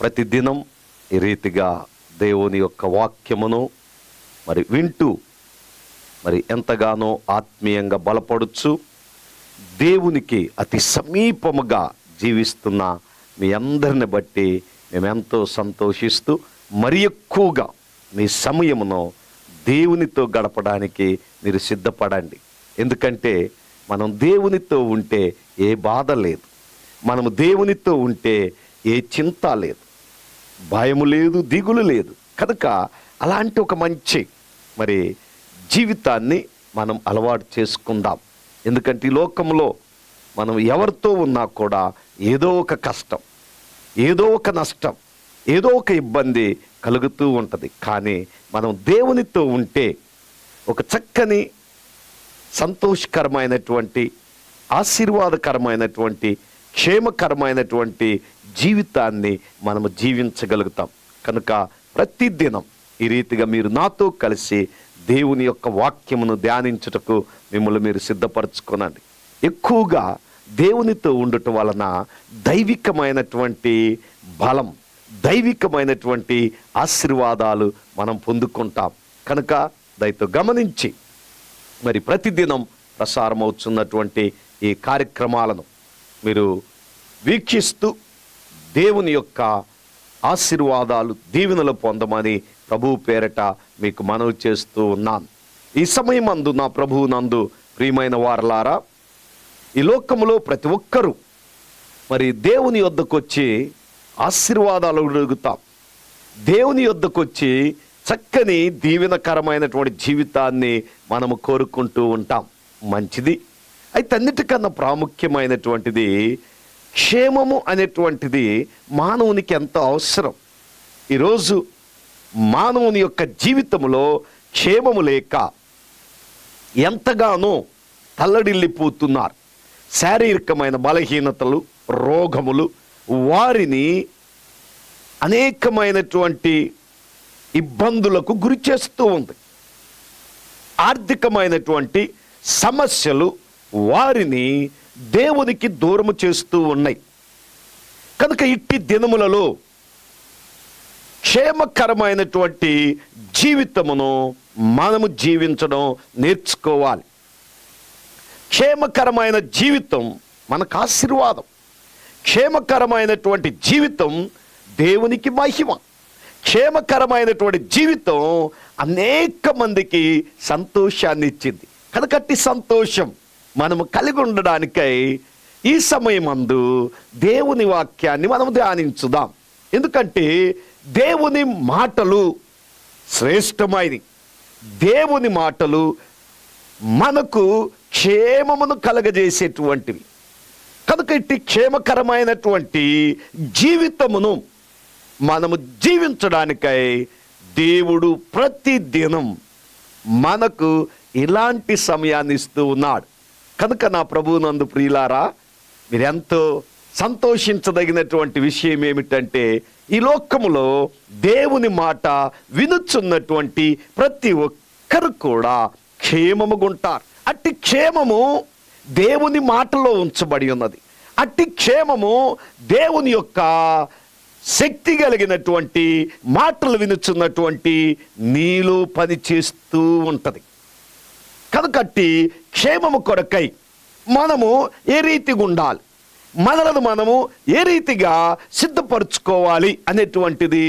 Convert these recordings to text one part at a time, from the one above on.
ప్రతిదినం ఈ రీతిగా దేవుని యొక్క వాక్యమును మరి వింటూ మరి ఎంతగానో ఆత్మీయంగా బలపడుచు దేవునికి అతి సమీపముగా జీవిస్తున్న మీ అందరిని బట్టి మేమెంతో సంతోషిస్తూ మరి ఎక్కువగా మీ సమయమును దేవునితో గడపడానికి మీరు సిద్ధపడండి. ఎందుకంటే మనం దేవునితో ఉంటే ఏ బాధ లేదు. మనము దేవునితో ఉంటే ఏ చింత లేదు. భయము లేదు దిగులు లేదు. కనుక అలాంటి ఒక మంచి మరి జీవితాన్ని మనం అలవాటు చేసుకుందాం. ఎందుకంటే ఈ లోకంలో మనం ఎవరితో ఉన్నా కూడా ఏదో ఒక కష్టం ఏదో ఒక నష్టం ఏదో ఒక ఇబ్బంది కలుగుతూ ఉంటుంది. కానీ మనం దేవునితో ఉంటే ఒక చక్కని సంతోషకరమైనటువంటి ఆశీర్వాదకరమైనటువంటి క్షేమకరమైనటువంటి జీవితాన్ని మనము జీవించగలుగుతాం. కనుక ప్రతిదినం ఈ రీతిగా మీరు నాతో కలిసి దేవుని యొక్క వాక్యమును ధ్యానించుటకు మిమ్మల్ని మీరు సిద్ధపరచుకోనండి. ఎక్కువగా దేవునితో ఉండటం వలన దైవికమైనటువంటి బలం దైవికమైనటువంటి ఆశీర్వాదాలు మనం పొందుకుంటాం. కనుక దయతో గమనించి మరి ప్రతిదినం ప్రసారమవుతున్నటువంటి ఈ కార్యక్రమాలను మీరు వీక్షిస్తూ దేవుని యొక్క ఆశీర్వాదాలు దీవెనలు పొందమని ప్రభువు పేరట మీకు మనవి చేస్తూ ఉన్నాను. ఈ సమయం అందు నా ప్రభువు నందు ప్రియమైన వారలారా ఈ లోకములో ప్రతి ఒక్కరూ మరి దేవుని యొద్దకు వచ్చి ఆశీర్వాదాలు అడుగుతాం. దేవుని యొద్దకు వచ్చి చక్కని దీవెనకరమైనటువంటి జీవితాన్ని మనము కోరుకుంటూ ఉంటాం. మంచిది. అయితే అన్నిటికన్నా ప్రాముఖ్యమైనటువంటిది క్షేమము అనేటువంటిది మానవునికి ఎంతో అవసరం? ఈరోజు మానవుని యొక్క జీవితంలో క్షేమము లేక ఎంతగానో తల్లడిల్లిపోతున్నారు. శారీరకమైన బలహీనతలు రోగములు వారిని అనేకమైనటువంటి ఇబ్బందులకు గురి చేస్తూ ఉంది. ఆర్థికమైనటువంటి సమస్యలు వారిని దేవునికి దూరము చేస్తూ ఉన్నాయి. కనుక ఇట్టి దినములలో క్షేమకరమైనటువంటి జీవితమును మనము జీవించడం నేర్చుకోవాలి. క్షేమకరమైన జీవితం మనకు ఆశీర్వాదం. క్షేమకరమైనటువంటి జీవితం దేవునికి మహిమ. క్షేమకరమైనటువంటి జీవితం అనేక మందికి సంతోషాన్ని ఇచ్చింది కనుకట్టి సంతోషం. మనము కలిగి ఉండడానికై ఈ సమయమందు దేవుని వాక్యాన్ని మనం ధ్యానించుదాం. ఎందుకంటే దేవుని మాటలు శ్రేష్టమైనవి. దేవుని మాటలు మనకు క్షేమమును కలగజేసేటువంటివి. కనుక ఇట్టి క్షేమకరమైనటువంటి జీవితమును మనము జీవించడానికై దేవుడు ప్రతిదినం మనకు ఇలాంటి సమయాన్ని ఇస్తూ ఉన్నాడు. కనుక నా ప్రభువునందు ప్రియులారా మీరెంతో సంతోషించదగినటువంటి విషయం ఏమిటంటే ఈ లోకములో దేవుని మాట వినుచున్నటువంటి ప్రతి ఒక్కరు కూడా క్షేమముగుంటారు. అట్టి క్షేమము దేవుని మాటలో ఉంచబడి ఉన్నది. అట్టి క్షేమము దేవుని యొక్క శక్తి కలిగినటువంటి మాటలు వినుచున్నటువంటి నీలో పని చేస్తూ కనుకట్టి క్షేమము కొరకై మనము ఏ రీతిగా ఉండాలి? మనలను మనము ఏ రీతిగా సిద్ధపరచుకోవాలి అనేటువంటిది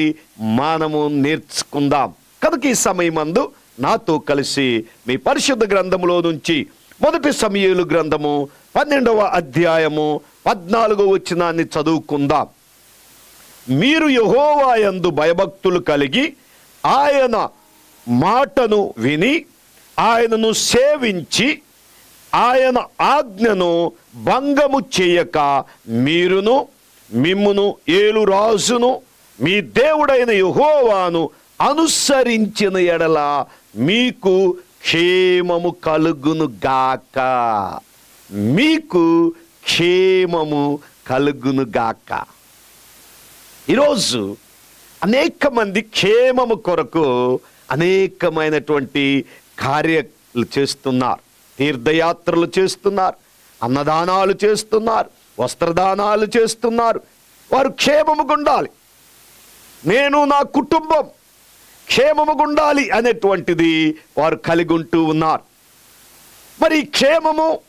మనము నేర్చుకుందాం. కనుక ఈ సమయమందు నాతో కలిసి మీ పరిశుద్ధ గ్రంథములో నుంచి మొదటి సమయలు గ్రంథము పన్నెండవ అధ్యాయము పద్నాలుగో వచ్చినాన్ని చదువుకుందాం. మీరు యహోవాయందు భయభక్తులు కలిగి ఆయన మాటను విని ఆయనను సేవించి ఆయన ఆజ్ఞను భంగము చేయక మీరును మిమ్మును ఏలు రాజును మీ దేవుడైన యహోవాను అనుసరించిన ఎడల మీకు క్షేమము కలుగును గాక. మీకు క్షేమము కలుగును గాక. ఈరోజు అనేక మంది క్షేమము కొరకు అనేకమైనటువంటి కార్యలు చేస్తున్నారు. తీర్థయాత్రలు చేస్తున్నారు. అన్నదానాలు చేస్తున్నారు. వస్త్రదానాలు చేస్తున్నారు. వారు క్షేమముగా ఉండాలి నేను నా కుటుంబం క్షేమముగుండాలి అనేటువంటిది వారు కలిగి ఉంటూ ఉన్నారు. మరి క్షేమము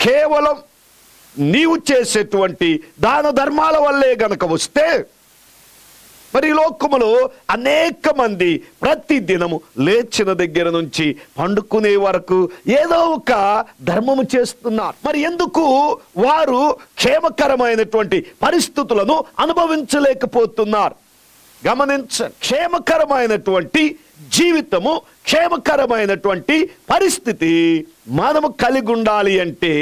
కేవలం నీవు చేసేటువంటి దాన ధర్మాల వల్లే గనక వస్తే మరి లోకములో అనేక మంది ప్రతి దినము లేచిన దగ్గర నుంచి పండుకునే వరకు ఏదో ఒక ధర్మము చేస్తున్నారు. మరి ఎందుకు వారు క్షేమకరమైనటువంటి పరిస్థితులను అనుభవించలేకపోతున్నారు? గమనించ క్షేమకరమైనటువంటి జీవితము క్షేమకరమైనటువంటి పరిస్థితి మనము కలిగి ఉండాలి అంటే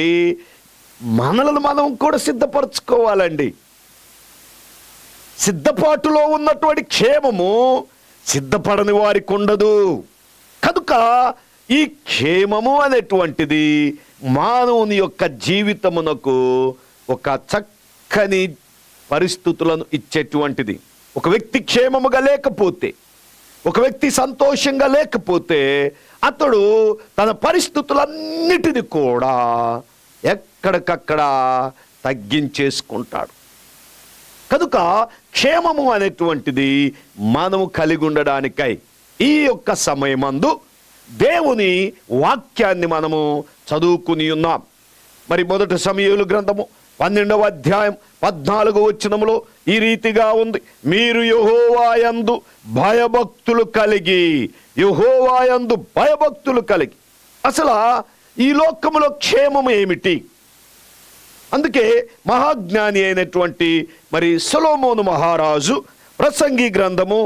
మనలను మనం కూడా సిద్ధపరచుకోవాలండి. సిద్ధపాటులో ఉన్నటువంటి క్షేమము సిద్ధపడని వారికి ఉండదు. కనుక ఈ క్షేమము అనేటువంటిది మానవుని యొక్క జీవితమునకు ఒక చక్కని పరిస్థితులను ఇచ్చేటువంటిది. ఒక వ్యక్తి క్షేమముగా లేకపోతే ఒక వ్యక్తి సంతోషంగా లేకపోతే అతడు తన పరిస్థితులన్నిటిని కూడా ఎక్కడికక్కడ తగ్గించేసుకుంటాడు. కనుక క్షేమము అనేటువంటిది మనము కలిగి ఉండడానికై ఈ యొక్క సమయమందు దేవుని వాక్యాన్ని మనము చదువుకుని ఉన్నాం. మరి మొదటి సమయలు గ్రంథము పన్నెండవ అధ్యాయం పద్నాలుగు వచ్చినములో ఈ రీతిగా ఉంది. మీరు యహోవాయందు భయభక్తులు కలిగి యహోవాయందు భయభక్తులు కలిగి. అసలు ఈ లోకములో క్షేమం ఏమిటి? అందుకే మహాజ్ఞాని అయినటువంటి మరి సొలోమోను మహారాజు ప్రసంగి గ్రంథము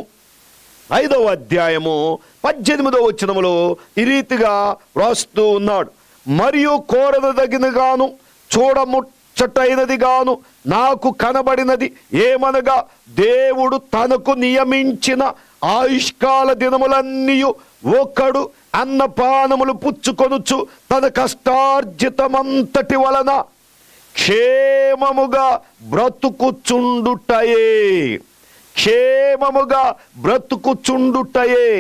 ఐదవ అధ్యాయము పద్దెనిమిదవ వచనములో ఈ రీతిగా వ్రాస్తూ ఉన్నాడు. మరియు కోరదగినగాను చూడముచ్చటైనది గాను నాకు కనబడినది ఏమనగా దేవుడు తనకు నియమించిన ఆయుష్కాల దినములన్నీ ఒకడు అన్నపానములు పుచ్చుకొనుచు తన కష్టార్జితమంతటి వలన క్షేమముగా బ్రతుకుచుండుటయే. క్షేమముగా బ్రతుకుచుండుటయే.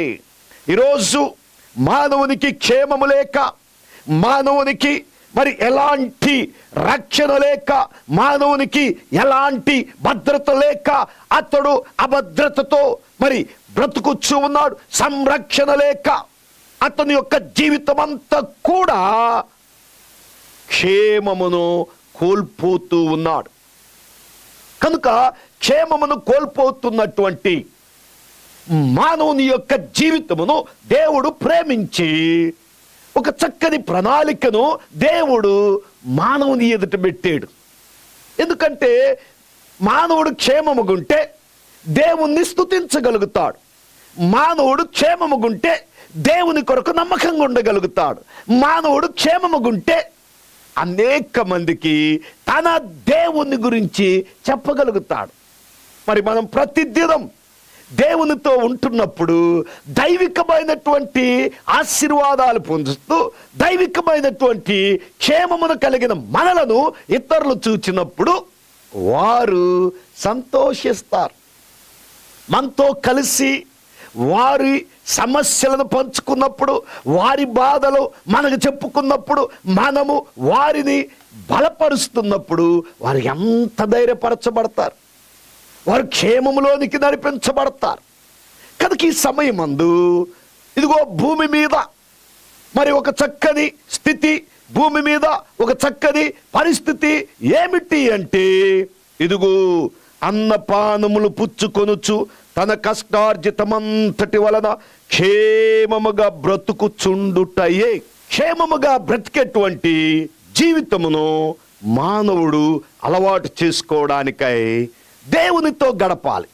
ఈరోజు మానవునికి క్షేమము లేక మానవునికి మరి ఎలాంటి రక్షణ లేక మానవునికి ఎలాంటి భద్రత లేక అతడు అభద్రతతో మరి బ్రతుకుచ్చు ఉన్నాడు సంరక్షణ లేక అతని యొక్క జీవితం అంతా కూడా క్షేమమును కోల్పోతూ ఉన్నాడు. కనుక క్షేమమును కోల్పోతున్నటువంటి మానవుని యొక్క జీవితమును దేవుడు ప్రేమించి ఒక చక్కని ప్రణాళికను దేవుడు మానవుని ఎదుట పెట్టాడు. ఎందుకంటే మానవుడు క్షేమముగుంటే దేవుణ్ణి స్తుతించగలుగుతాడు. మానవుడు క్షేమముగుంటే దేవుని కొరకు నమ్మకంగా ఉండగలుగుతాడు మానవుడు క్షేమముగుంటే అనేక మందికి తన దేవుని గురించి చెప్పగలుగుతాడు. మరి మనం ప్రతిదినం దేవునితో ఉంటున్నప్పుడు దైవికమైనటువంటి ఆశీర్వాదాలు పొందుతూ దైవికమైనటువంటి క్షేమమును కలిగిన మనలను ఇతరులు చూచినప్పుడు వారు సంతోషిస్తారు. మనతో కలిసి వారి సమస్యలను పంచుకున్నప్పుడు వారి బాధలు మనకు చెప్పుకున్నప్పుడు మనము వారిని బలపరుస్తున్నప్పుడు వారు ఎంత ధైర్యపరచబడతారు? వారు క్షేమంలోనికి నడిపించబడతారు. కనుక ఈ సమయమందు ఇదిగో భూమి మీద మరి ఒక చక్కని స్థితి భూమి మీద ఒక చక్కని పరిస్థితి ఏమిటి అంటే ఇదిగో అన్నపానములు పుచ్చుకొనుచు తన కష్టార్జితమంతటి వలన క్షేమముగా బ్రతుకుచుండుటయే క్షేమముగా బ్రతికేటువంటి జీవితమును మానవుడు అలవాటు చేసుకోవడానికై దేవునితో గడపాలి.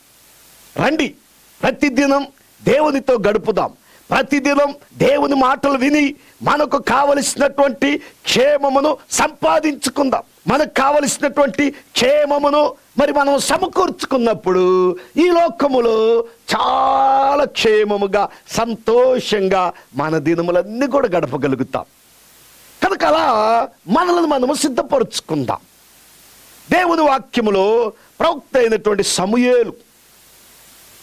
రండి ప్రతిదినం దేవునితో గడుపుదాం. ప్రతిదినం దేవుని మాటలు విని మనకు కావలసినటువంటి క్షేమమును సంపాదించుకుందాం. మనకు కావలసినటువంటి క్షేమమును మరి మనం సమకూర్చుకున్నప్పుడు ఈ లోకములో చాలా క్షేమముగా సంతోషంగా మన దినములన్నీ కూడా గడపగలుగుతాం. కనుక అలా మనల్ని మనము సిద్ధపరుచుకుందాం. దేవుని వాక్యములో ప్రవక్త అయినటువంటి సమూయేలు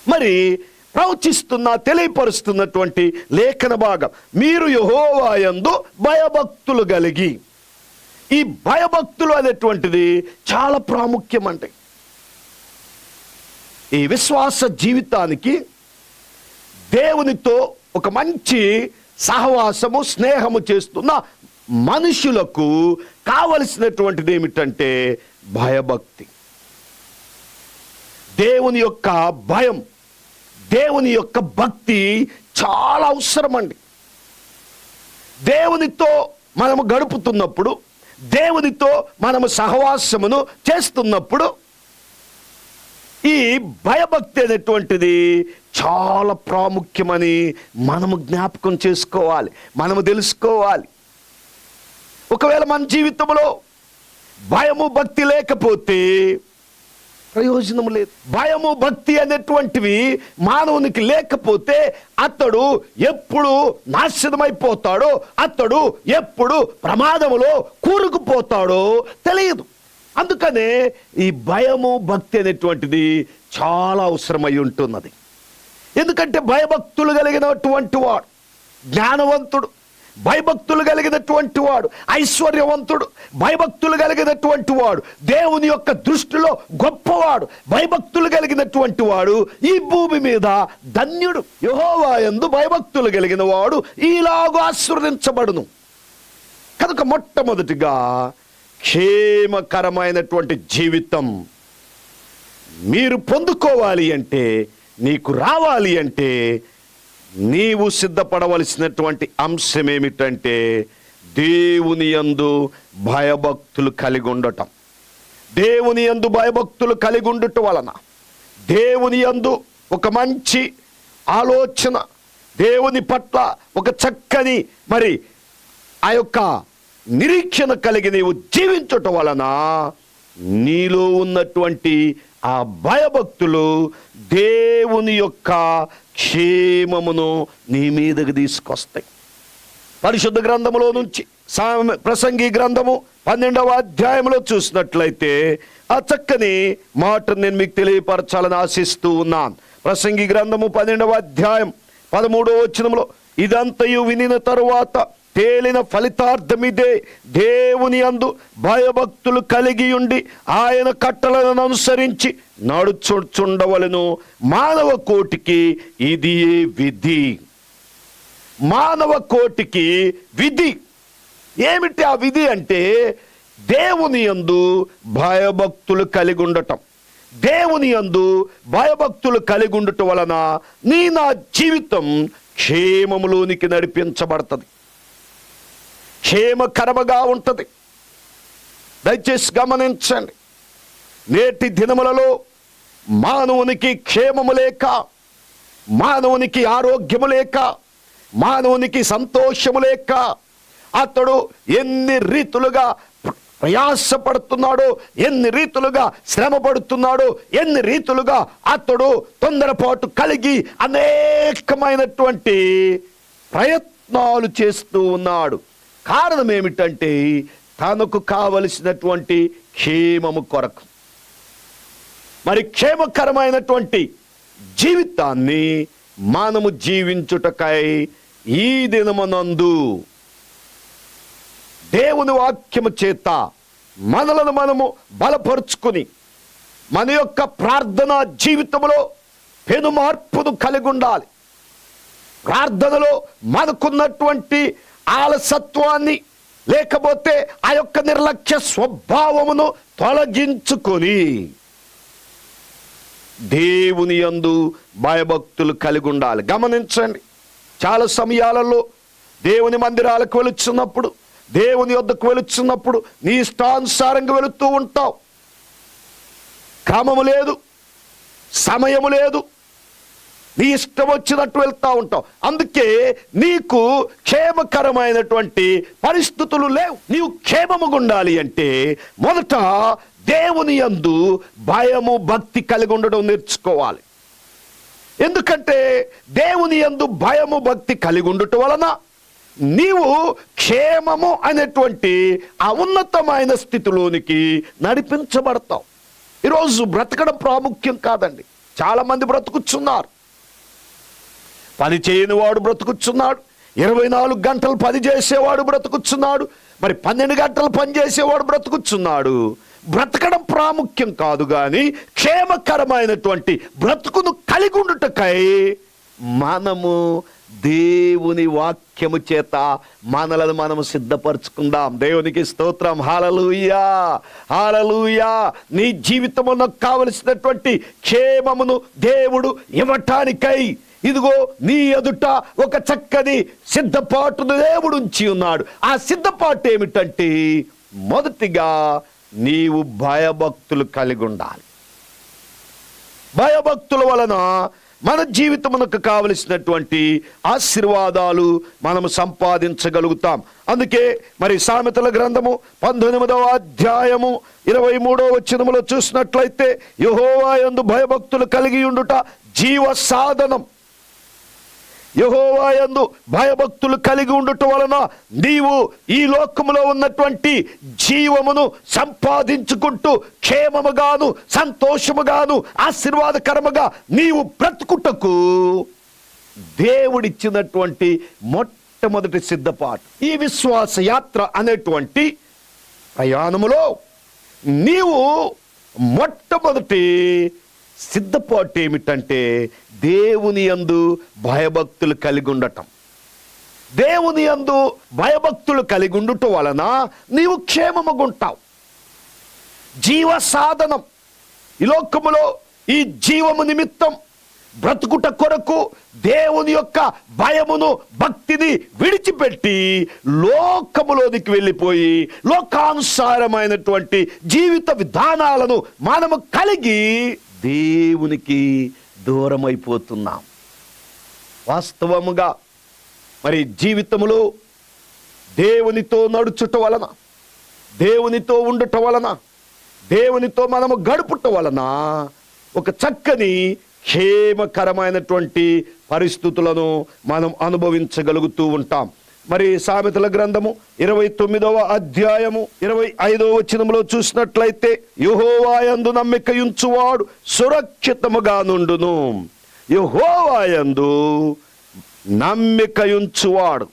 మరి ప్రవచిస్తున్న తెలియపరుస్తున్నటువంటి లేఖన భాగం. మీరు యహోవాయందు భయభక్తులు కలిగి. ఈ భయభక్తులు అనేటువంటిది చాలా ప్రాముఖ్యం అంటే ఈ విశ్వాస జీవితానికి దేవునితో ఒక మంచి సహవాసము స్నేహము చేస్తున్న మనుషులకు కావలసినటువంటిది ఏమిటంటే భయభక్తి. దేవుని యొక్క భయం దేవుని యొక్క భక్తి చాలా అవసరం అండి దేవునితో మనము గడుపుతున్నప్పుడు దేవునితో మనము సహవాసమును చేస్తున్నప్పుడు ఈ భయభక్తి అనేటువంటిది చాలా ప్రాముఖ్యమని మనము జ్ఞాపకం చేసుకోవాలి మనము తెలుసుకోవాలి. ఒకవేళ మన జీవితంలో భయము భక్తి లేకపోతే ప్రయోజనం లేదు. భయము భక్తి అనేటువంటివి మానవునికి లేకపోతే అతడు ఎప్పుడు నాశనమైపోతాడో అతడు ఎప్పుడు ప్రమాదములో కూరుకుపోతాడో తెలియదు. అందుకనే ఈ భయము భక్తి అనేటువంటిది చాలా అవసరమై ఉంటున్నది. ఎందుకంటే భయభక్తులు కలిగినటువంటి వాడు జ్ఞానవంతుడు. భయభక్తులు కలిగినటువంటి వాడు ఐశ్వర్యవంతుడు. భయభక్తులు కలిగినటువంటి వాడు దేవుని యొక్క దృష్టిలో గొప్పవాడు. భయభక్తులు కలిగినటువంటి వాడు ఈ భూమి మీద ధన్యుడు. యహోవా యందు భయభక్తులు కలిగిన వాడు ఈలాగు ఆశీర్వదించబడును. కనుక మొట్టమొదటిగా క్షేమకరమైనటువంటి జీవితం మీరు పొందుకోవాలి అంటే నీకు రావాలి అంటే నీవు సిద్ధపడవలసినటువంటి అంశం ఏమిటంటే దేవుని యందు భయభక్తులు కలిగి ఉండటం. దేవుని యందు భయభక్తులు కలిగి ఉండటం వలన దేవుని యందు ఒక మంచి ఆలోచన దేవుని పట్ల ఒక చక్కని మరి ఆ యొక్క నిరీక్షణ కలిగి నీవు జీవించటం వలన నీలో ఉన్నటువంటి ఆ భయభక్తులు దేవుని యొక్క క్షేమమును నీ మీదకి తీసుకొస్తాయి. పరిశుద్ధ గ్రంథములో నుంచి సామె- ప్రసంగి గ్రంథము పన్నెండవ అధ్యాయంలో చూసినట్లయితే ఆ చక్కని మాట నేను మీకు తెలియపరచాలని ఆశిస్తూ ఉన్నాను. ప్రసంగి గ్రంథము పన్నెండవ అధ్యాయం పదమూడవ వచనంలో ఇదంతయు వినిన తరువాత తేలిన ఫలితార్థమిదే దేవుని అందు భయభక్తులు కలిగి ఉండి ఆయన కట్టలను అనుసరించి నడుచుండవలను మానవ కోటికి ఇది విధి? మానవ కోటికి విధి. ఏమిటి ఆ విధి అంటే దేవుని యందు భయభక్తులు కలిగి ఉండటం దేవుని యందు భయభక్తులు కలిగి ఉండటం వలన నీ నా జీవితం క్షేమములోనికి నడిపించబడుతుంది. క్షేమకరముగా ఉంటుంది. దయచేసి గమనించండి. నేటి దినములలో మానవునికి క్షేమము లేక మానవునికి ఆరోగ్యము లేక మానవునికి సంతోషము లేక అతడు ఎన్ని రీతులుగా ప్రయాసపడుతున్నాడో ఎన్ని రీతులుగా శ్రమ పడుతున్నాడు ఎన్ని రీతులుగా అతడు తొందరపాటు కలిగి అనేకమైనటువంటి ప్రయత్నాలు చేస్తూ ఉన్నాడు. కారణం ఏమిటంటే తనకు కావలసినటువంటి క్షేమము కొరకు. మరి క్షేమకరమైనటువంటి జీవితాన్ని మనము జీవించుటకై ఈ దినమనందు దేవుని వాక్యము చేత మనలను మనము బలపరుచుకుని మన యొక్క ప్రార్థన జీవితంలో పెను మార్పును కలిగి ఉండాలి. ప్రార్థనలో మనకున్నటువంటి ఆలసత్వాన్ని లేకపోతే ఆ యొక్క నిర్లక్ష్య స్వభావమును తొలగించుకొని దేవుని యందు భయభక్తులు కలిగి ఉండాలి. గమనించండి చాలా సమయాలలో దేవుని మందిరాలకు వెళుచున్నప్పుడు దేవుని వద్దకు వెళుచున్నప్పుడు నీ ఇష్టానుసారంగా వెళుతూ ఉంటావు. క్రమము లేదు సమయము లేదు నీ ఇష్టం వచ్చినట్టు వెళ్తా ఉంటావు. అందుకే నీకు క్షేమకరమైనటువంటి పరిస్థితులు లేవు. నీవు క్షేమముగా ఉండాలి అంటే మొదట దేవుని యందు భయము భక్తి కలిగి ఉండడం నేర్చుకోవాలి. ఎందుకంటే దేవుని యందు భయము భక్తి కలిగి ఉండటం వలన నీవు క్షేమము అనేటువంటి ఆ ఉన్నతమైన స్థితిలోనికి నడిపించబడతావు. ఈరోజు బ్రతకడం ప్రాముఖ్యం కాదండి. చాలామంది బ్రతుకుచున్నారు. పని చేయని వాడు బ్రతుకుచున్నాడు. ఇరవై నాలుగు గంటలు పని చేసేవాడు బ్రతుకుచున్నాడు. మరి పన్నెండు గంటలు పని చేసేవాడు బ్రతుకుచున్నాడు. బ్రతకడం ప్రాముఖ్యం కాదు కానీ క్షేమకరమైనటువంటి బ్రతుకును కలిగి ఉండుటకై మనము దేవుని వాక్యము చేత మనలను మనము సిద్ధపరచుకుందాం. దేవునికి స్తోత్రం. హాలలుయా హాలలుయా నీ జీవితమునకు కావలసినటువంటి క్షేమమును దేవుడు ఇవ్వటానికై ఇదిగో నీ ఎదుట ఒక చక్కని సిద్ధపాటును దేవుడు ఉంచి ఉన్నాడు. ఆ సిద్ధపాటు ఏమిటంటే మొదటిగా నీవు భయభక్తులు కలిగి ఉండాలి. భయభక్తుల వలన మన జీవితమునకు కావలసినటువంటి ఆశీర్వాదాలు మనము సంపాదించగలుగుతాం. అందుకే మరి సామెతల గ్రంథము పంతొమ్మిదవ అధ్యాయము ఇరవై మూడవ వచనములో చూసినట్లయితే యహోవా యందు భయభక్తులు కలిగి ఉండుట జీవ సాధనం. యహోవాయందు భయభక్తులు కలిగి ఉండటం వలన నీవు ఈ లోకములో ఉన్నటువంటి జీవమును సంపాదించుకుంటూ క్షేమముగాను సంతోషముగాను ఆశీర్వాదకరముగా నీవు బ్రతుకుటకు దేవుడిచ్చినటువంటి మొట్టమొదటి సిద్ధపాటు. ఈ విశ్వాస యాత్ర అనేటువంటి ప్రయాణములో నీవు మొట్టమొదటి సిద్ధపాటు ఏమిటంటే దేవుని యందు భయభక్తులు కలిగి ఉండటం దేవుని యందు భయభక్తులు కలిగి ఉండుట వలన నీవు క్షేమముగుంటావు. జీవ సాధనం ఈ లోకములో ఈ జీవము నిమిత్తం బ్రతుకుట కొరకు దేవుని యొక్క భయమును భక్తిని విడిచిపెట్టి లోకములోనికి వెళ్ళిపోయి లోకానుసారమైనటువంటి జీవిత విధానాలను మనము కలిగి దేవునికి దూరమైపోతున్నాం. వాస్తవముగా మరి జీవితములో దేవునితో నడుచుట వలన దేవునితో ఉండుట వలన దేవునితో మనము గడుపుట వలన ఒక చక్కని క్షేమకరమైనటువంటి పరిస్థితులను మనం అనుభవించగలుగుతూ ఉంటాం. మరి సామెతల గ్రంథము ఇరవై తొమ్మిదవ అధ్యాయము ఇరవై ఐదవ చినములో చూసినట్లయితే యుహోవాయందు నమ్మిక ఉంచువాడు సురక్షితముగా నుండును. యుహోవాయందు నమ్మిక ఉంచువాడు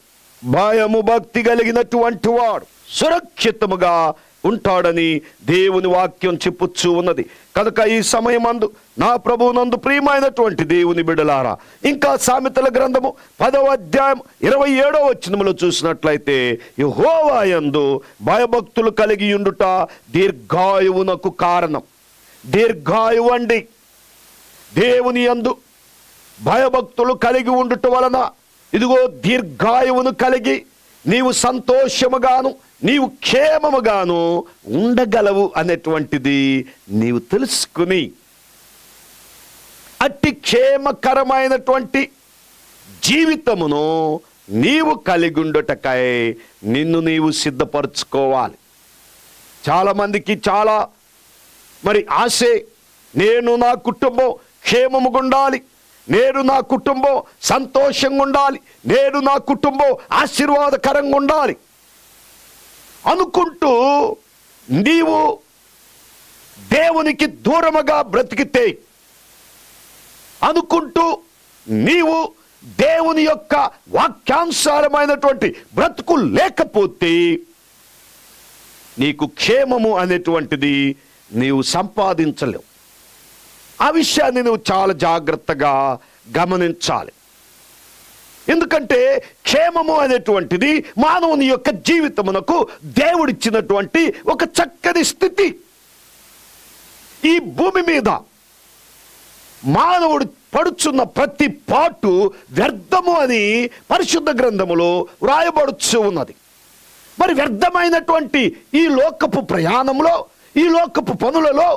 భయము భక్తి కలిగినటువంటి వాడు సురక్షితముగా ఉంటాడని దేవుని వాక్యం చెప్పుచ్చు ఉన్నది. కనుక ఈ సమయమందు నా ప్రభువునందు ప్రియమైనటువంటి దేవుని బిడలారా ఇంకా సామెతల గ్రంథము పదవ అధ్యాయం ఇరవై ఏడవ వచ్చినములో చూసినట్లయితే యహోవాయందు భయభక్తులు కలిగి ఉండుట దీర్ఘాయువునకు కారణం. దీర్ఘాయువు అండి. దేవుని యందు భయభక్తులు కలిగి ఉండుట వలన ఇదిగో దీర్ఘాయువును కలిగి నీవు సంతోషముగాను నీవు క్షేమముగాను ఉండగలవు అనేటువంటిది నీవు తెలుసుకుని అట్టి క్షేమకరమైనటువంటి జీవితమును నీవు కలిగుండుటకై నిన్ను నీవు సిద్ధపరచుకోవాలి. చాలామందికి చాలా మరి ఆశే నేను నా కుటుంబం క్షేమముగా ఉండాలి నేను నా కుటుంబం సంతోషంగా ఉండాలి నేను నా కుటుంబం ఆశీర్వాదకరంగా ఉండాలి అనుకుంటూ నీవు దేవునికి దూరముగా బ్రతికితే అనుకుంటూ నీవు దేవుని యొక్క వాక్యానుసారమైనటువంటి బ్రతుకు లేకపోతే నీకు క్షేమము అనేటువంటిది నీవు సంపాదించలేవు. ఆ విషయాన్ని నువ్వు చాలా జాగ్రత్తగా గమనించాలి. ఎందుకంటే క్షేమము అనేటువంటిది మానవుని యొక్క జీవితమునకు దేవుడిచ్చినటువంటి ఒక చక్కని స్థితి. ఈ భూమి మీద మానవుడు పడుచున్న ప్రతి పాటు వ్యర్థము అని పరిశుద్ధ గ్రంథములో వ్రాయబడుచు ఉన్నది. మరి వ్యర్థమైనటువంటి ఈ లోకపు ప్రయాణంలో ఈ లోకపు పనులలో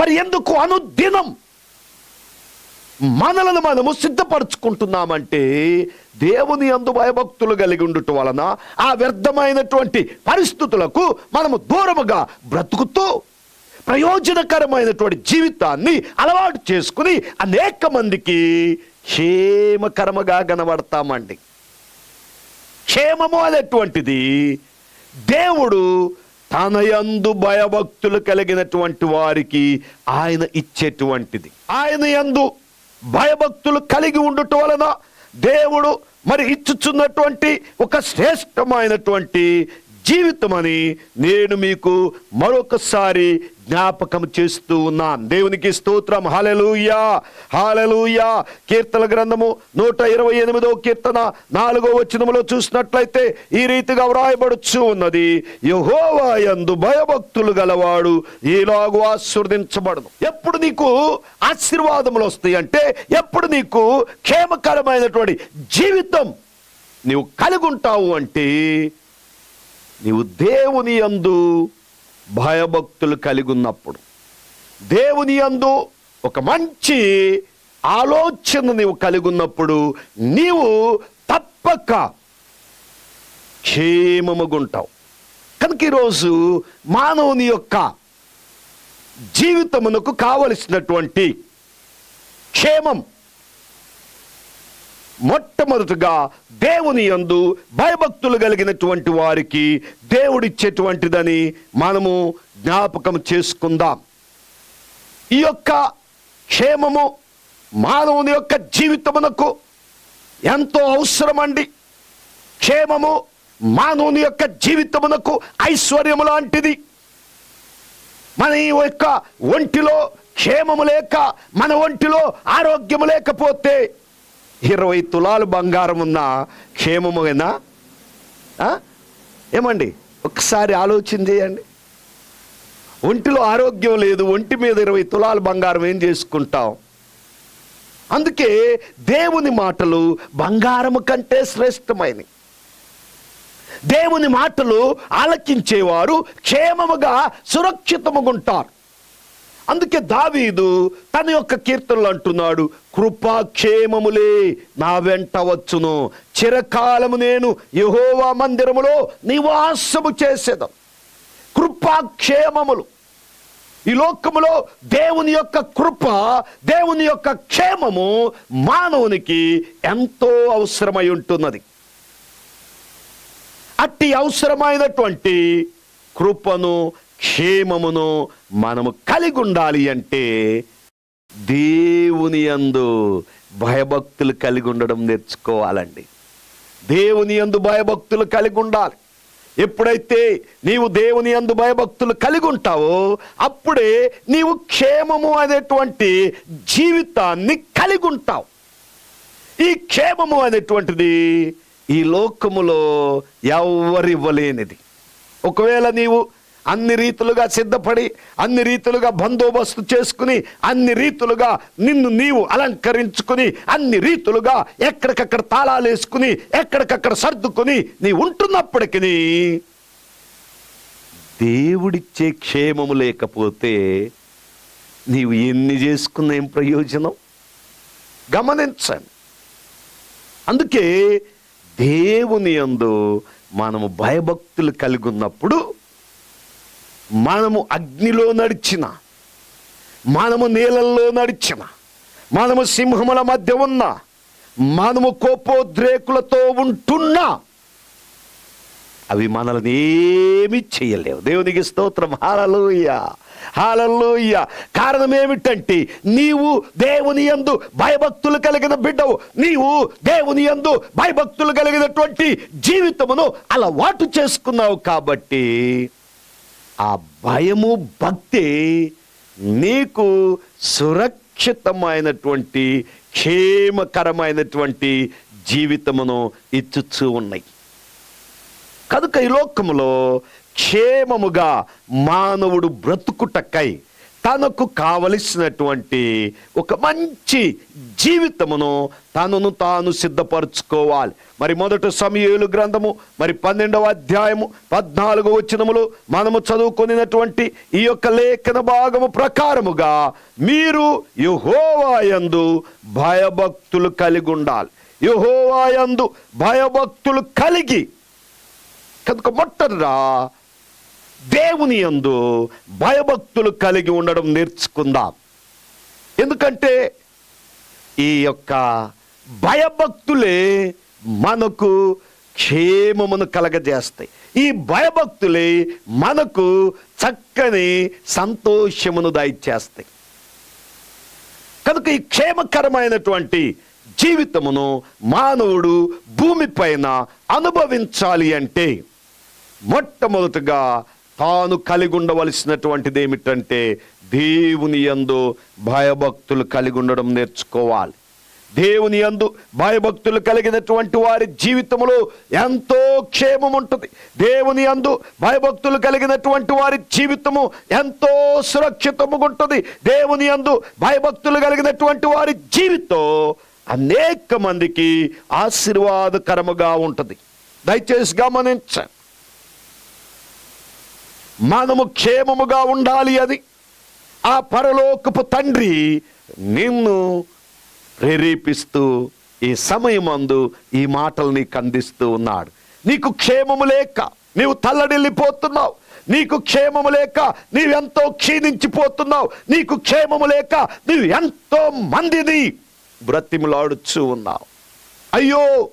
మరి ఎందుకు అనుదినం మనలను మనము సిద్ధపరచుకుంటున్నామంటే దేవుని అందు భయభక్తులు కలిగి ఉండుట వలన ఆ వ్యర్థమైనటువంటి పరిస్థితులకు మనము దూరముగా బ్రతుకుతూ ప్రయోజనకరమైనటువంటి జీవితాన్ని అలవాటు చేసుకుని అనేక మందికి క్షేమకరముగా కనబడతామండి. క్షేమము అనేటువంటిది దేవుడు తన యందు భయభక్తులు కలిగినటువంటి వారికి ఆయన ఇచ్చేటువంటిది. ఆయన యందు భయభక్తులు కలిగి ఉండుట వలన దేవుడు మరి ఇచ్చుచున్నటువంటి ఒక శ్రేష్టమైనటువంటి జీవితం అని నేను మీకు మరొకసారి జ్ఞాపకం చేస్తూ ఉన్నాను దేవునికి స్తోత్రం. హాలెలూయా హాలెలూయా కీర్తన గ్రంథము నూట ఇరవై ఎనిమిదో కీర్తన నాలుగో వచనములో చూసినట్లయితే ఈ రీతిగా వ్రాయబడుచు ఉన్నది. యహోవా యందు భయభక్తులు గలవాడు ఈలాగు ఆశీర్వదించబడదు ఎప్పుడు నీకు ఆశీర్వాదములు వస్తాయి అంటే ఎప్పుడు నీకు క్షేమకరమైనటువంటి జీవితం నీవు కలిగి ఉంటావు అంటే నీవు దేవుని యందు భయభక్తులు కలిగి ఉన్నప్పుడు దేవుని యందు ఒక మంచి ఆలోచన నీవు కలిగి ఉన్నప్పుడు నీవు తప్పక క్షేమముగుంటావు. కనుక ఈరోజు మానవుని యొక్క జీవితమునకు కావలసినటువంటి క్షేమం మొట్టమొదటగా దేవుని యందు భయభక్తులు కలిగినటువంటి వారికి దేవుడిచ్చేటువంటిదని మనము జ్ఞాపకం చేసుకుందాం. ఈ యొక్క క్షేమము మానవుని యొక్క జీవితమునకు ఎంతో అవసరమండి. క్షేమము మానవుని యొక్క జీవితమునకు ఐశ్వర్యము లాంటిది. మన ఈ యొక్క ఒంటిలో క్షేమము లేక మన ఒంటిలో ఆరోగ్యము లేకపోతే ఇరవై తులాలు బంగారం ఉన్న క్షేమమేనా ఏమండి? ఒకసారి ఆలోచన చేయండి. ఒంటిలో ఆరోగ్యం లేదు ఒంటి మీద ఇరవై తులాలు బంగారం ఏం చేసుకుంటాం? అందుకే దేవుని మాటలు బంగారము కంటే శ్రేష్టమైనవి. దేవుని మాటలు ఆలకించేవారు క్షేమముగా సురక్షితముగుంటారు. అందుకే దావీదు తన యొక్క కీర్తనలు అంటున్నాడు కృపాక్షేమములే నా వెంట వచ్చును. చిరకాలము నేను యహోవా మందిరములో నివాసము చేసేదం. కృపాక్షేమములు. ఈ లోకములో దేవుని యొక్క కృప దేవుని యొక్క క్షేమము మానవునికి ఎంతో అవసరమై ఉంటున్నది. అట్టి అవసరమైనటువంటి కృపను క్షేమమును మనము కలిగి ఉండాలి అంటే దేవుని యందు భయభక్తులు కలిగి ఉండడం నేర్చుకోవాలండి. దేవుని యందు భయభక్తులు కలిగి ఉండాలి ఎప్పుడైతే నీవు దేవుని యందు భయభక్తులు కలిగి ఉంటావో అప్పుడే నీవు క్షేమము అనేటువంటి జీవితాన్ని కలిగి ఉంటావు ఈ క్షేమము అనేటువంటిది ఈ లోకములో ఎవరివ్వలేనిది ఒకవేళ నీవు అన్ని రీతులుగా సిద్ధపడి అన్ని రీతులుగా బందోబస్తు చేసుకుని అన్ని రీతులుగా నిన్ను నీవు అలంకరించుకుని అన్ని రీతులుగా ఎక్కడికక్కడ తాళాలు వేసుకుని ఎక్కడికక్కడ సర్దుకుని నీ ఉంటున్నప్పటికీ దేవుడిచ్చే క్షేమము లేకపోతే నీవు ఎన్ని చేసుకున్న ఏం ప్రయోజనం? గమనించండి. అందుకే దేవుని యందు మనము భయభక్తులు కలిగి ఉన్నప్పుడు మనము అగ్నిలో నడిచిన మనము నీళ్ళల్లో నడిచిన మనము సింహముల మధ్య ఉన్న మనము కోపోద్రేకులతో ఉంటున్నా అవి మనల్ని ఏమి చేయలేవు. దేవునికి స్తోత్రం. హాలలోయ. హాలలోయ. కారణం ఏమిటంటే నీవు దేవుని యందు భయభక్తులు కలిగిన బిడ్డవు. నీవు దేవుని యందు భయభక్తులు కలిగినటువంటి జీవితమును అలవాటు చేసుకున్నావు కాబట్టి ఆ భయము భక్తి నీకు సురక్షితమైనటువంటి క్షేమకరమైనటువంటి జీవితమును ఇచ్చుచూ ఉన్నాయి. కనుక ఈ లోకములో క్షేమముగా మానవుడు బ్రతుకుటక్కై తనకు కావలసినటువంటి ఒక మంచి జీవితమును తనను తాను సిద్ధపరచుకోవాలి. మరి మొదటి సమయలు గ్రంథము మరి పన్నెండవ అధ్యాయము పద్నాలుగు వచనములు మనము చదువుకునినటువంటి ఈ యొక్క లేఖన భాగము ప్రకారముగా మీరు యహోవాయందు భయభక్తులు కలిగి ఉండాలి. యహోవాయందు భయభక్తులు కలిగి కనుక మొట్టరా దేవుని యందు భయభక్తులు కలిగి ఉండడం నేర్చుకుందాం. ఎందుకంటే ఈ యొక్క భయభక్తులే మనకు క్షేమమును కలగజేస్తాయి. ఈ భయభక్తులే మనకు చక్కని సంతోషమును దయచేస్తాయి కనుక ఈ క్షేమకరమైనటువంటి జీవితమును మానవుడు భూమిపైన అనుభవించాలి అంటే మొట్టమొదటగా తాను కలిగి ఉండవలసినటువంటిది ఏమిటంటే దేవుని యందు భయభక్తులు కలిగి ఉండడం నేర్చుకోవాలి. దేవుని యందు భయభక్తులు కలిగినటువంటి వారి జీవితంలో ఎంతో క్షేమం ఉంటుంది దేవుని యందు భయభక్తులు కలిగినటువంటి వారి జీవితము ఎంతో సురక్షితముగా ఉంటుంది దేవుని యందు భయభక్తులు కలిగినటువంటి వారి జీవితం అనేక మందికి ఆశీర్వాదకరముగా ఉంటుంది. దయచేసి గమనించండి. మనము క్షేమముగా ఉండాలి అది. ఆ పరలోకపు తండ్రి నిన్ను ప్రేరేపిస్తూ ఈ సమయమందు ఈ మాటలు నీకు అందిస్తూ ఉన్నాడు. నీకు క్షేమము లేక నీవు తల్లడిల్లిపోతున్నావు. నీకు క్షేమము లేక నీవెంతో క్షీణించిపోతున్నావు. నీకు క్షేమము లేక నీవు ఎంతో మందిని బ్రతిములాడుచు ఉన్నావు. అయ్యో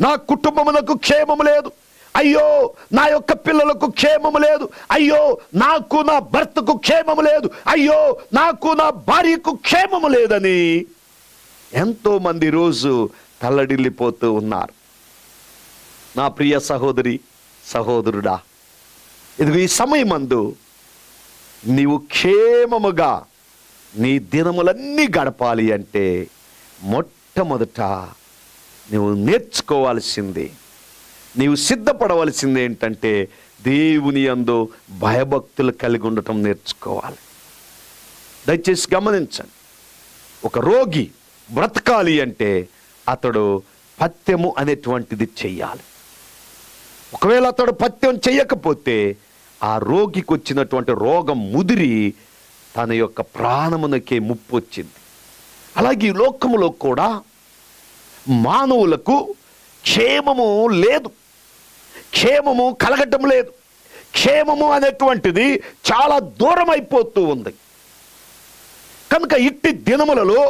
నా కుటుంబమునకు క్షేమము లేదు. అయ్యో నా యొక్క పిల్లలకు క్షేమము లేదు. అయ్యో నాకు నా భర్తకు క్షేమము లేదు. అయ్యో నాకు నా భార్యకు క్షేమము లేదని ఎంతో మంది రోజు తల్లడిల్లిపోతూ ఉన్నారు. నా ప్రియ సహోదరి సహోదరుడా ఇదిగో ఈ సమయమందు నీవు క్షేమముగా నీ దినములన్నీ గడపాలి అంటే మొట్టమొదట నువ్వు నేర్చుకోవాల్సింది నీవు సిద్ధపడవలసింది ఏంటంటే దేవుని యందు భయభక్తులు కలిగి ఉండటం నేర్చుకోవాలి. దయచేసి గమనించండి. ఒక రోగి బ్రతకాలి అంటే అతడు పత్యము అనేటువంటిది చెయ్యాలి. ఒకవేళ అతడు పత్యం చెయ్యకపోతే ఆ రోగికి వచ్చినటువంటి రోగం ముదిరి తన యొక్క ప్రాణమునకే ముప్పు వచ్చింది. అలాగే ఈ లోకములో కూడా మానవులకు క్షేమము లేదు. క్షేమము కలగటం లేదు. క్షేమము అనేటువంటిది చాలా దూరం అయిపోతూ ఉంది. కనుక ఇట్టి దినములలో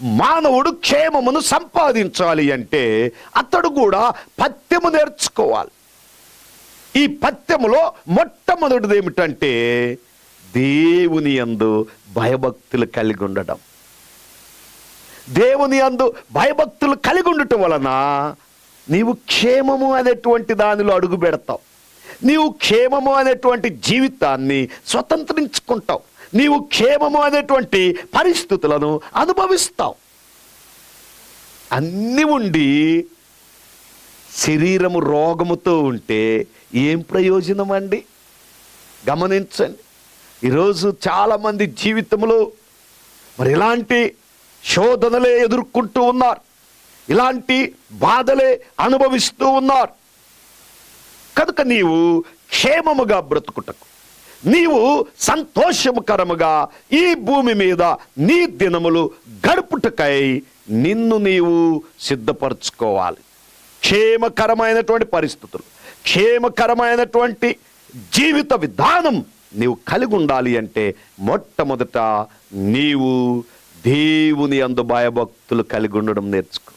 మానవుడు క్షేమమును సంపాదించాలి అంటే అతడు కూడా పత్యము నేర్చుకోవాలి. ఈ పత్యములో మొట్టమొదటిది ఏమిటంటే దేవుని యందు భయభక్తులు కలిగి ఉండడం దేవుని అందు భయభక్తులు కలిగి ఉండటం వలన నీవు క్షేమము అనేటువంటి దానిలో అడుగు పెడతావు. నీవు క్షేమము అనేటువంటి జీవితాన్ని స్వతంత్రించుకుంటావు. నీవు క్షేమము అనేటువంటి పరిస్థితులను అనుభవిస్తావు. అన్ని ఉండి శరీరము రోగముతో ఉంటే ఏం ప్రయోజనం అండి గమనించండి. ఈరోజు చాలామంది జీవితంలో మరి ఇలాంటి శోధనలే ఎదుర్కొంటూ ఉన్నారు. ఇలాంటి బాధలే అనుభవిస్తూ ఉన్నారు. కనుక నీవు క్షేమముగా బ్రతుకుటకు నీవు సంతోషముకరముగా ఈ భూమి మీద నీ దినములు గడుపుటకై నిన్ను నీవు సిద్ధపరచుకోవాలి. క్షేమకరమైనటువంటి పరిస్థితులు క్షేమకరమైనటువంటి జీవిత విధానం నీవు కలిగి ఉండాలి అంటే మొట్టమొదట నీవు దేవుని అందు భయభక్తులు కలిగి ఉండడం నేర్చుకో.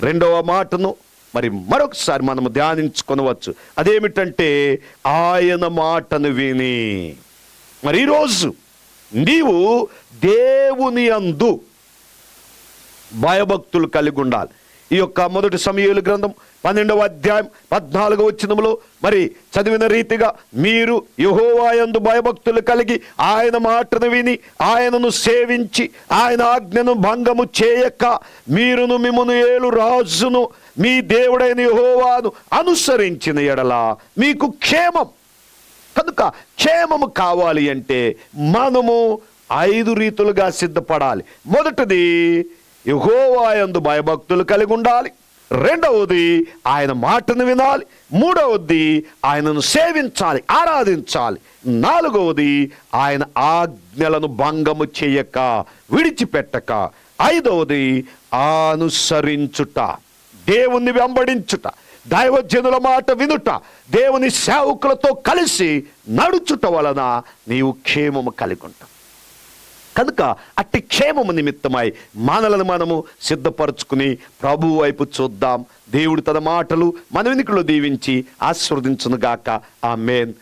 రెండవ మాటను మరి మరొకసారి మనము ధ్యానించుకొనవచ్చు. అదేమిటంటే ఆయన మాటను విని మరి ఈరోజు నీవు దేవుని అందు భయభక్తులు కలిగి ఉండాలి ఈ యొక్క మొదటి సమయలు గ్రంథం పన్నెండవ అధ్యాయం పద్నాలుగవ వచ్చినములో మరి చదివిన రీతిగా మీరు యహోవాయందు భయభక్తులు కలిగి ఆయన మాటను విని ఆయనను సేవించి ఆయన ఆజ్ఞను భంగము చేయక మీరును మిమ్మను ఏలు రాజును మీ దేవుడైన యహోవాను అనుసరించిన ఎడల మీకు క్షేమం. కనుక క్షేమము కావాలి అంటే మనము ఐదు రీతులుగా సిద్ధపడాలి. మొదటిది యుహోవాయందు భయభక్తులు కలిగి ఉండాలి. రెండవది ఆయన మాటను వినాలి. మూడవది ఆయనను సేవించాలి ఆరాధించాలి. నాలుగవది ఆయన ఆజ్ఞలను భంగము చేయక విడిచిపెట్టక. ఐదవది అనుసరించుట దేవుణ్ణి వెంబడించుట దైవజనుల మాట వినుట దేవుని సేవకులతో కలిసి నడుచుట వలన నీవు క్షేమము కలిగి ఉంటావు. కనుక అట్టి క్షేమము నిమిత్తమై మానలను మనము సిద్ధపరచుకుని ప్రభు వైపు చూద్దాం. దేవుడు తన మాటలు మన వెనుకలో దీవించి ఆస్వాదించునుగాక ఆ మేన్